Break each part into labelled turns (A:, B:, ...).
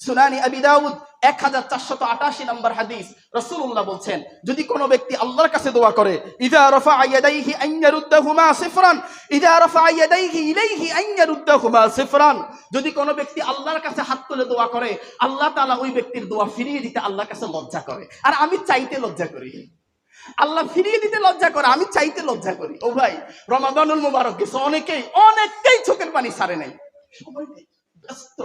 A: সুনানি আবি দাউদ এক হাজার চারশত আটাশি নম্বর হাদিস। রসুল্লাহ বলছেন, যদি কোনো ব্যক্তি আল্লাহর কাছে দোয়া করে, ইদা রফা ইয়াদাইহি আন ইয়ারুদ্দাহুমা সিফরান ইদা রফা ইয়াদাইহি ইলাইহি আন ইয়ারুদ্দাহুমা সিফরান যদি কোনো ব্যক্তি আল্লাহর কাছে হাত তুলে দোয়া করে, আল্লাহ তাআলা ওই ব্যক্তির দোয়া ফিরিয়ে দিতে আল্লাহর কাছে লজ্জা করে। আর আমি চাইতে লজ্জা করি। আল্লাহ ফিরিয়ে দিতে লজ্জা করে, আমি চাইতে লজ্জা করি। ও ভাই, রমাদানুল মুবারক গেছে। অনেকেই অনেকেই চোখের পানি সারে নাই। ব্যস্ত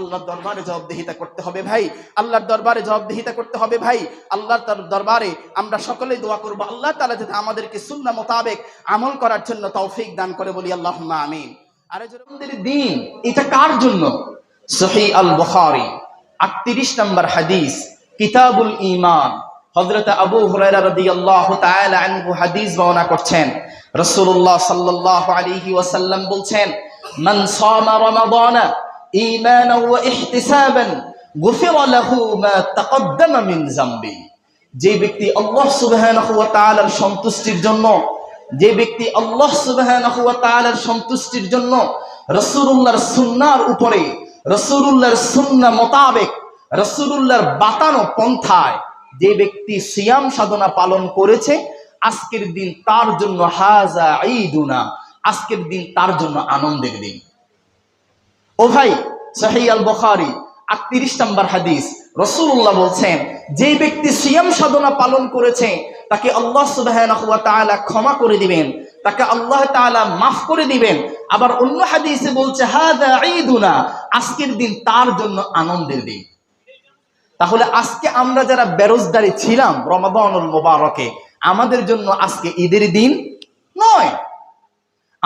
A: আল্লাহর দরবারে জবাবদিহিতা করতে হবে ভাই। আল্লাহর দরবারে জবাবদিহিতা করতে হবে ভাই। আল্লাহর দর- দরবারে আমরা সকলেই দোয়া করব। আল্লাহ তাআলা যাতে আমাদেরকে সুন্নাহ মোতাবেক আমল করার জন্য তৌফিক দান করে বলি। আল্লাহুম্মা আমিন। আরে দিন এটা কার জন্য? সহি আল বুখারী 38 নম্বর হাদিস কিতাবুল ঈমান। হযরত আবু হুরায়রা রাদিয়াল্লাহু তাআলা আনহু হাদিস বর্ণনা করছেন। রাসূলুল্লাহ সাল্লাল্লাহু আলাইহি ওয়াসাল্লাম বলছেন মান সামা রমাদানা যে ব্যক্তি আল্লাহ সন্তুষ্টির জন্য, যে ব্যক্তি আল্লাহ সন্তুষ্টির জন্য উপরে মোতাবেক, রাসূলুল্লাহর বাতানো পন্থায় যে ব্যক্তি সিয়াম সাধনা পালন করেছে, আজকের দিন তার জন্য হাজা আজকের দিন তার জন্য আনন্দের দিন। ও ভাই, সাহি আল বখারি আটত্রিশ নম্বর হাদিস। রসুল্লাহ বলছেন, যে ব্যক্তি সিয়াম সাধনা পালন করেছে, তাকে আল্লাহ তাআলা ক্ষমা করে দিবেন, তাকে আল্লাহ তাআলা মাফ করে দিবেন। আবার অন্য হাদিসে বলছে হাদা আজকের দিন তার জন্য আনন্দের দিন। তাহলে আজকে আমরা যারা বেরোজগারি ছিলাম রমাদানুল মোবারকে, আমাদের জন্য আজকে ঈদের দিন নয়।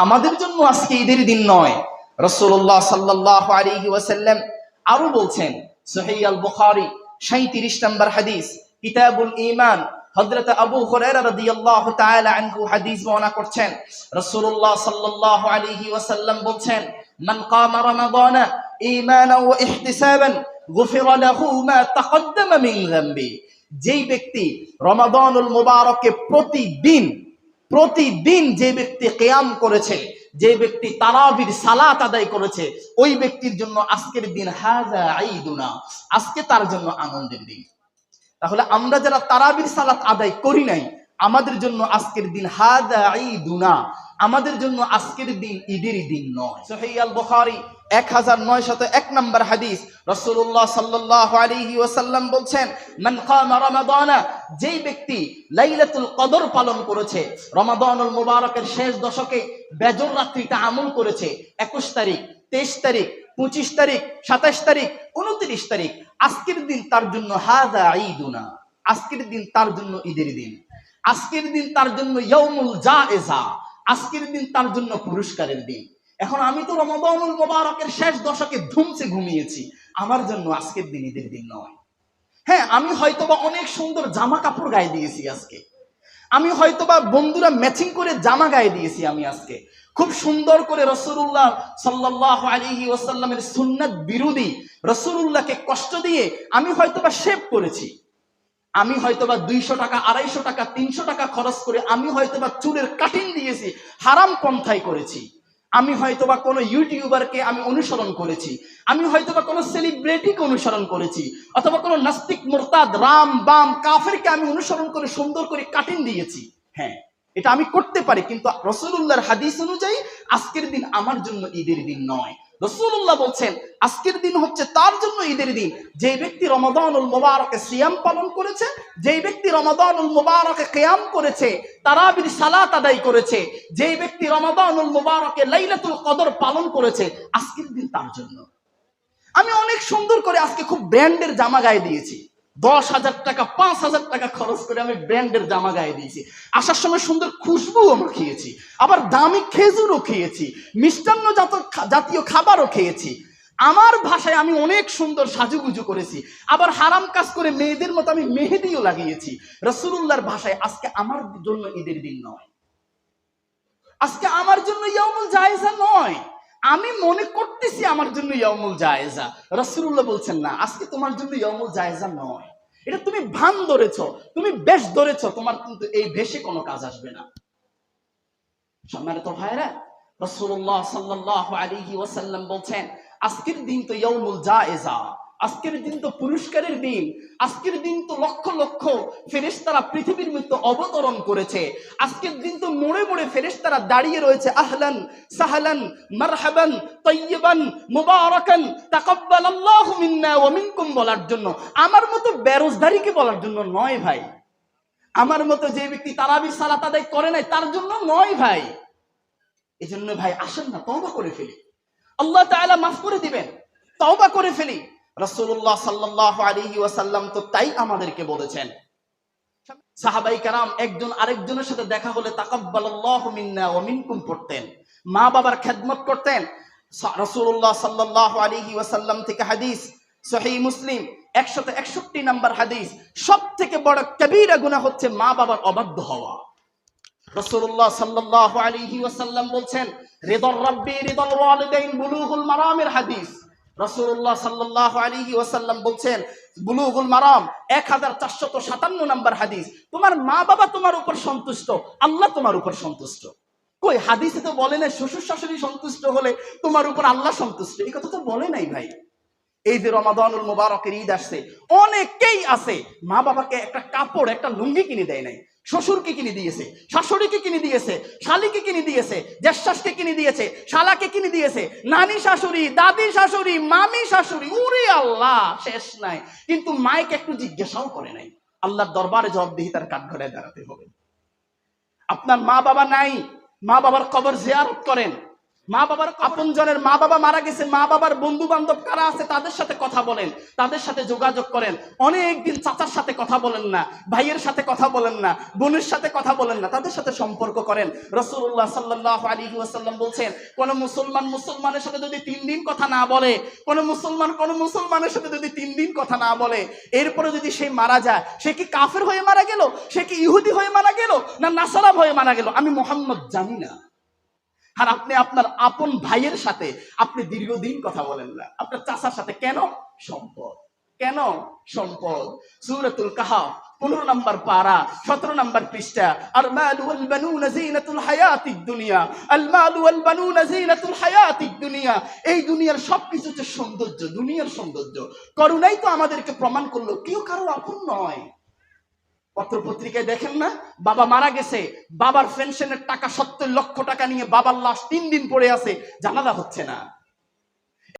A: আমাদের জন্য আজকে ঈদের দিন নয়। রসুল্লাহ সাল্লাহ আলাইহি ওয়াসাল্লাম আরও বলছেন সহি আল বুখারী 37 নম্বর হাদিস, কিতাবুল ঈমান, হযরত আবু হুরায়রা রাদিয়াল্লাহু তাআলা আনহু হাদিস বর্ণনা করছেন। রাসূলুল্লাহ সাল্লাল্লাহু আলাইহি ওয়াসাল্লাম বলছেন, মান কামা রমাদানা ঈমানান ওয়া ইহতিসাবান, গুফিরা লাহু মা তাকদ্দামা মিন যেই ব্যক্তি রমাদানুল মুবারকে প্রতিদিন প্রতিদিন যে ব্যক্তি কেয়াম করেছে, যে ব্যক্তি তারাবির সালাত আদায় করেছে, ওই ব্যক্তির জন্য আজকের দিন হাজা আইদুনা আজকে তার জন্য আনন্দের দিন। তাহলে আমরা যারা তারাবির সালাত আদায় করি নাই আমাদের জন্য আজকের দিন হাজা ঈদুনা। আমাদের জন্য আজকের দিন ঈদের দিন নয়। সহিহ আল বুখারী এক হাজার নয় শত এক নম্বর হাদিস। রসুল্লাহ সাল্লাহ আলাইহি ওয়াসাল্লাম বলছেন রমাদানা যেই ব্যক্তি লাইলাতুল কদর পালন করেছে, রমাদানুল মুবারকের শেষ দশকে বেজর রাত্রিটা আমল করেছে, একুশ তারিখ, তেইশ তারিখ, পঁচিশ তারিখ, সাতাশ তারিখ, উনত্রিশ তারিখ, আজকের দিন তার জন্য হাজা ঈদুনা। আজকের দিন তার জন্য ঈদের দিন। আজকের দিন তার জন্য ইয়ৌমুল জায়েজা, আজকের দিন তার জন্য পুরস্কারের দিন। এখন আমি তো রমাদানুল মোবারকের শেষ দশকে ধুমছে ঘুমিয়েছি, আমার জন্য আজকের দিন ঈদের দিন নয়। হ্যাঁ আমি হয়তোবা অনেক সুন্দর জামা কাপড় গায়ে দিয়েছি আজকে। আমি হয়তোবা বন্ধুরা ম্যাচিং করে জামা গায়ে দিয়েছি আমি আজকে। খুব সুন্দর করে রসুল্লাহ সাল্লাহ আলিহি ওসাল্লামের সুন্নাত বিরোধী রসুল্লাহকে কষ্ট দিয়ে আমি হয়তোবা শেভ করেছি। আমি হয়তোবা দুইশো টাকা, আড়াইশো টাকা, তিনশো টাকা খরচ করে আমি হয়তোবা চুলের কাটিং দিয়েছি, হারাম পন্থায় করেছি। আমি হয়তোবা কোনো ইউটিউবারকে আমি অনুসরণ করেছি, আমি হয়তোবা কোনো সেলিব্রিটিকে অনুসরণ করেছি, অথবা কোনো নাস্তিক মোরতাদ, রাম, বাম, কাফেরকে আমি অনুসরণ করে সুন্দর করে কাটিং দিয়েছি। হ্যাঁ এটা আমি করতে পারি, কিন্তু রসুল্লাহর হাদিস অনুযায়ী আজকের দিন আমার জন্য ঈদের দিন নয়। রসুল্লাহ বলছেন, আজকের দিন হচ্ছে তার জন্য ঈদের দিন। যে ব্যক্তি রমাদানুল মোবারকে সিয়াম পালন করেছে, যেই ব্যক্তি রমাদানুল মোবারকে কেয়াম করেছে, তারাবির সালাত আদায় করেছে, যেই ব্যক্তি রমাদানুল মোবারকে লাইলাতুল কদর পালন করেছে, আজকের দিন তার জন্য। আমি অনেক সুন্দর করে আজকে খুব ব্র্যান্ডের জামা গায়ে দিয়েছি। দশ হাজার টাকা, পাঁচ হাজার টাকা খরচ করে আমি ব্র্যান্ডের জামা গায়ে দিয়েছি। আসার সময় সুন্দর খুশবুও আমরা খেয়েছি, আবার দামি খেজুরও খেয়েছি, মিষ্টান্ন জাত জাতীয় খাবারও খেয়েছি। আমার ভাষায় আমি অনেক সুন্দর সাজুগুজু করেছি, আবার হারাম কাজ করে মেয়েদের মতো আমি মেহেদিও লাগিয়েছি। রসুল্লাহর ভাষায় আজকে আমার জন্য ঈদের দিন নয়। আজকে আমার জন্য ইয়ামুল জায়েজা নয়। আমি মনে করতেছি আমার জন্য ইয়মুল জায়েজা। রসুল্লাহ বলছেন না, আজকে তোমার জন্য ইয়মুল জায়েজা নয়। এটা তুমি ভান ধরেছ, তুমি বেশ ধরেছ, তোমার কিন্তু এই বেশে কোনো কাজ আসবে না। সম্মানিত ভাইরা রসুল্লাহ সাল্লাহ আলিহি ওয়াসাল্লাম বলছেন, আজকের দিন তো ইয়মুল জায়েজা। আজকের দিন তো পুরস্কারের দিন। আজকের দিন তো লক্ষ লক্ষ ফেরেশতারা পৃথিবীর মধ্যে অবতরণ করেছে। আজকের দিন তো মোড়ে মোড়ে ফেরেশতারা দাঁড়িয়ে রয়েছে। আহলান, সাহলান, মারহাবান, তৈয়বান, মুবারাকান, তাকাব্বালাল্লাহু মিন্না ওয়া মিনকুম বলার জন্য। আমার মতো বেরোজদারিকে বলার জন্য নয় ভাই। আমার মতো যে ব্যক্তি তারাবির সালাত আদায় করে নাই, তার জন্য নয় ভাই। এজন্য ভাই, আসেন না, তওবা করে ফেলি। আল্লাহ তাআলা মাফ করে দিবেন। তওবা করে ফেলি। রাসূলুল্লাহ সাল্লাল্লাহু আলাইহি ওয়াসাল্লাম তো তাই আমাদেরকে বলেছেন। সাহাবাই কারাম একজন আরেকজনের সাথে দেখা হলে মিনকুম পড়তেন। মা বাবার খেদমত করতেন। সা- রাসূলুল্লাহ সাল্লাল্লাহু আলাইহি ওয়াসাল্লাম থেকে হাদিস, সহিহ মুসলিম, একশত একষট্টি নাম্বার হাদিস সব থেকে বড় কবিরা গুনাহ হচ্ছে মা বাবার অবাধ্য হওয়া। রাসূলুল্লাহ সাল্লাল্লাহু আলাইহি ওয়াসাল্লাম বলছেন, রিদর রাব্বি বুলুগুল মারামের হাদিস। রাসূলুল্লাহ সাল্লাল্লাহু আলাইহি ওয়াসাল্লাম বলছেন, বুলুগুল মারাম 1457 নাম্বার হাদিস। তোমার মা বাবা তোমার উপর সন্তুষ্ট, আল্লাহ তোমার উপর সন্তুষ্ট। কই, হাদিসে তো বলে না শ্বশুর শাশুড়ি সন্তুষ্ট হলে তোমার উপর আল্লাহ সন্তুষ্ট? এই কথা তো বলে নাই ভাই। এই যে রমাদানুল মুবারকের ঈদ আসছে, অনেকেই আছে মা বাবাকে একটা কাপড়, একটা লুঙ্গি কিনে দেয় নাই। শ্বশুরকে কিনে দিয়েছে, শাশুড়িকে কিনে দিয়েছে, শালিকে কিনে দিয়েছে জ্যেষ্ঠাসকে কিনে দিয়েছে, শালাকে কিনে দিয়েছে, নানি শাশুড়ি, দাদি শাশুড়ি, মামি শাশুড়ি, উরে আল্লাহ, শেষ নাই। কিন্তু মাইকে একটু জিজ্ঞাসাও করে নাই। আল্লাহর দরবারে জবাবদিহি তার কাঠঘরে দাঁড়াতে হবে। আপনার মা বাবা নাই মা বাবার কবর জিয়ারত করেন। মা বাবার আপনজনের মা বাবা মারা গেছে, মা বাবার বন্ধু বান্ধব কারা আছে, তাদের সাথে কথা বলেন, তাদের সাথে যোগাযোগ করেন। অনেক দিন চাচার সাথে কথা বলেন না, ভাইয়ের সাথে কথা বলেন না, বোনের সাথে কথা বলেন না, তাদের সাথে সম্পর্ক করেন। রসুল্লাহ সাল্লাহ আলী ওয়াসাল্লাম বলছেন, কোন মুসলমান মুসলমানের সাথে যদি তিন দিন কথা না বলে, কোন মুসলমান কোন মুসলমানের সাথে যদি তিন দিন কথা না বলে, এরপরে যদি সে মারা যায়, সে কি কাফের হয়ে মারা গেল? সে কি ইহুদি হয়ে মারা গেল? না নাসারাব হয়ে মারা গেল? আমি মোহাম্মদ জানি না। আর আপনি আপনার আপন ভাইয়ের সাথে আপনি দীর্ঘদিন কথা বলেন না। আপনার চাচার সাথে কেন সম্পদ? কেন সম্পদ? সূরাতুল কাহাফ, পনেরো নম্বর পারা, সতেরো নম্বর পৃষ্ঠা আর মাল ওয়াল বানুনা জিনাতুল হায়াতিদ দুনিয়া আল মাল ওয়াল বানুনা জিনাতুল হায়াতিদ দুনিয়া। এই দুনিয়ার সবকিছু হচ্ছে সৌন্দর্য, দুনিয়ার সৌন্দর্য। করুণাই তো আমাদেরকে প্রমাণ করল, কেউ কারও আপন নয়। পত্র পত্রিকায় দেখেন না? বাবা মারা গেছে। বাবার পেনশনের টাকা সত্তর লক্ষ টাকা নিয়ে বাবার লাশ তিন দিন পড়ে আছে। জানালা হচ্ছে না।